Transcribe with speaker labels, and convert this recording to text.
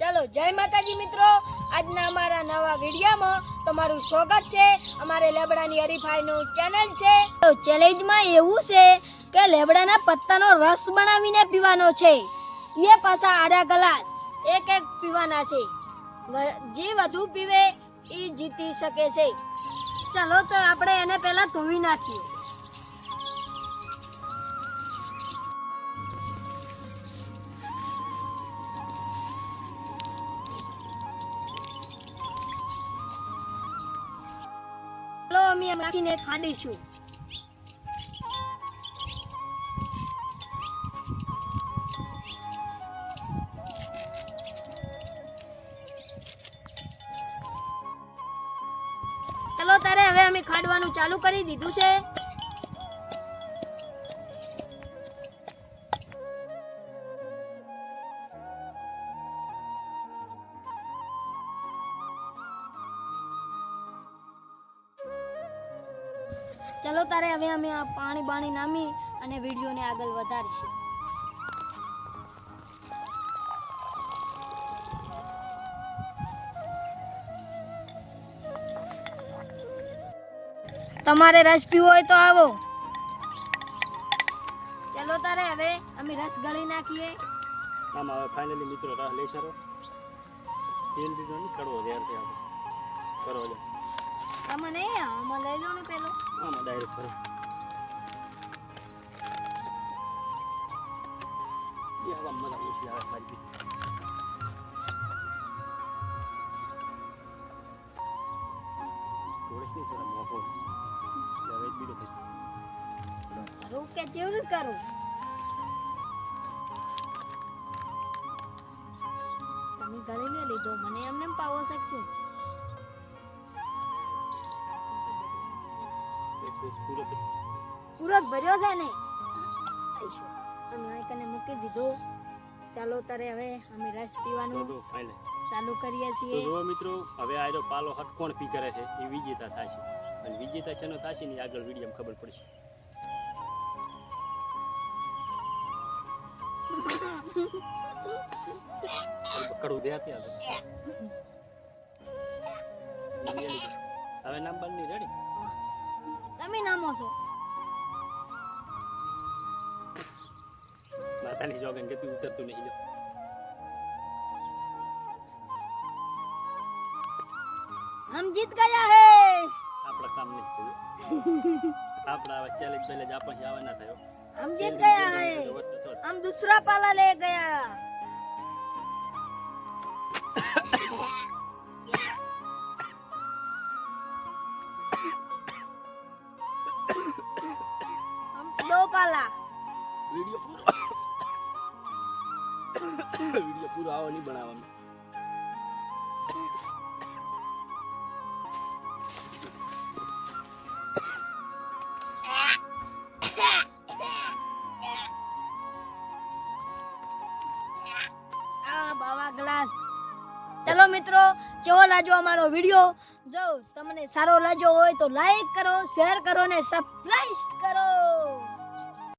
Speaker 1: ચાલો, જય માતાજી મિત્રો. આજના અમારા નવા વિડીયોમાં તમારું સ્વાગત છે. અમારે લેબડાની હરીફાઈનું ચેનલ છે. તો ચેલેન્જમાં એવું છે કે લેબડાના પત્તાનો રસ બનાવીને પીવાનો છે. એ પાછા આધા ગ્લાસ એક એક પીવાના છે. જે વધુ પીવે એ જીતી શકે છે. ચાલો, તો આપણે એને પહેલાં ધોવી નાખીએ. એમ રાખીને ખાડીશું ચલો તારે હવે અમે ખાડવાનું ચાલુ કરી દીધું છે. ચલો તારે હવે અમે આ પાણી બાણી નામી અને વિડીયોને આગળ વધારીશું. તમારે રસ પીવો હોય તો આવો. ચલો તારે હવે અમે રસ ગળી નાખીએ.
Speaker 2: આમ હવે ફાઇનલી મિત્રો રાહ લઈ શરો. તેલ દીધો ને કડવો તૈયાર થયા. કરો લે
Speaker 1: તમે નહીં આમાં લઈ લો.
Speaker 2: બીજો થઈ
Speaker 1: કરું કે કેવું કરું? તમે ગળી લીધો, મને એમને એમ પાવો શકશો
Speaker 2: એક પૂરો થઈ
Speaker 1: પૂરો જ ભર્યો છે ને. અમે કને મૂકી દીધો. ચાલો તારે હવે અમે રસ પીવાનું ચાલુ કરીએ છીએ.
Speaker 2: જો મિત્રો હવે આ જો પાલો હટ કોણ પી કરે છે એ વિજેતા થશે અને વિજેતા છે થશે ને આગળ વીડિયો ખબર પડશે. કડું દે ત્યાં હવે. નામ બનની રેડી
Speaker 1: તમે નામો છો.
Speaker 2: માતાની જોગન કે તું ઉતરતું નહીં જો
Speaker 1: હમ જીત ગયા હે
Speaker 2: આપણા કામ નહીં થયું આપણા હવે ચેલેન્જ પહેલે જ આપણને આવે ના થયો
Speaker 1: हम जीत गया है हम दूसरा पाला ले गया हम दो पाला
Speaker 2: વિડીયો પૂરો વીડિયો પૂરો આવો નહીં બનાવવાનો.
Speaker 1: ચલો મિત્રો, કેવો લાગ્યો અમારો વીડિયો? જો તમને સારો લાગ્યો હોય તો લાઈક કરો શેર કરો ને સબસ્ક્રાઇબ કરો.